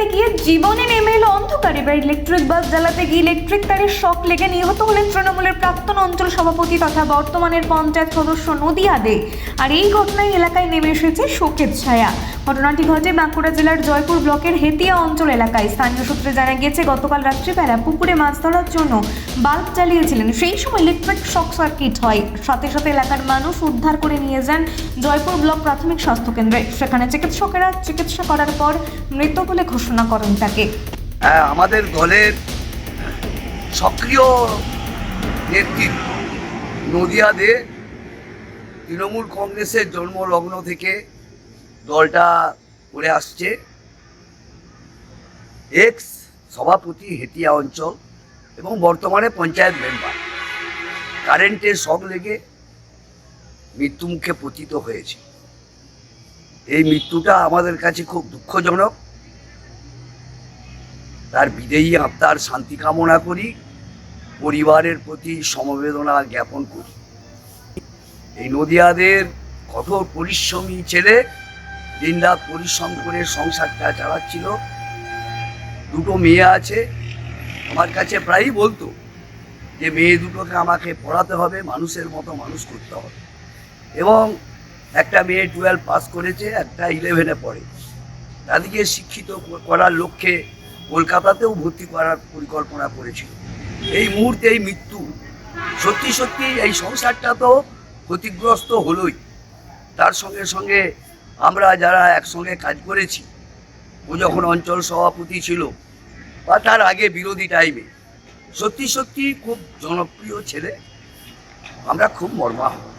জ্বালাতে গিয়ে জীবনে নেমে এলো অন্ধকার। এবার ইলেকট্রিক বাস জ্বালাতে গিয়ে ইলেকট্রিক তারের শখ লেগে নিহত হলেন তৃণমূলের প্রাক্তন অঞ্চল সভাপতি তথা বর্তমানের পঞ্চায়েত সদস্য নদিয়া দে। আর এই ঘটনায় এলাকায় নেমে এসেছে শোকের ছায়া। ঘটনাটি ঘটে বাঁকুড়া জেলার জয়পুর ব্লকের হেতিয়া অঞ্চল এলাকায়। স্থানীয় সূত্রে জানা গিয়েছে, গতকাল রাত্রিবেলা পুকুরে মাছ ধরার জন্য বাল্ব চালিয়েছিলেন সেই সময় ইলেকট্রিক শক সার্কিট হয়। সাথে সাথে এলাকার মানুষ উদ্ধার করে নিয়ে যান জয়পুর ব্লক প্রাথমিক স্বাস্থ্য কেন্দ্রে। সেখানে চিকিৎসকেরা চিকিৎসা করার পর মৃত বলে ঘোষণা করেন তাকে। হ্যাঁ, আমাদের দলের সক্রিয় নেতৃত্ব নদিয়াদের তৃণমূল কংগ্রেসের জন্মলগ্ন থেকে দলটা করে আসছে। এক্স সভাপতি হেতিয়া অঞ্চল এবং বর্তমানে পঞ্চায়েত মেম্বার। কারেন্টের শক লেগে মৃত্যুমুখে পতিত হয়েছে। এই মৃত্যুটা আমাদের কাছে খুব দুঃখজনক। তার বিদেয়ী আত্মার শান্তি কামনা করি, পরিবারের প্রতি সমবেদনা জ্ঞাপন করি। এই নদিয়াদের কঠোর পরিশ্রমী ছেলে দিনরাত পরিশ্রম করে সংসারটা চালাচ্ছিল। দুটো মেয়ে আছে, আমার কাছে প্রায়ই বলতো যে, মেয়ে দুটোকে আমাকে পড়াতে হবে, মানুষের মতো মানুষ করতে হবে। এবং একটা মেয়ে টুয়েলভ পাস করেছে, একটা ইলেভেনে পড়ে। তাদেরকে শিক্ষিত করার লক্ষ্যে কলকাতাতেও ভর্তি করার পরিকল্পনা করেছিল এই মুহূর্তে এই মৃত্যু, সত্যি সত্যি এই সংসারটা তো ক্ষতিগ্রস্ত হলোই। তার সঙ্গে সঙ্গে আমরা যারা একসঙ্গে কাজ করেছি, ও যখন অঞ্চল সভাপতি ছিল, বা তার আগে বিরোধী টাইমে সত্যি সত্যি খুব জনপ্রিয় ছেলে। আমরা খুব মর্মাহত।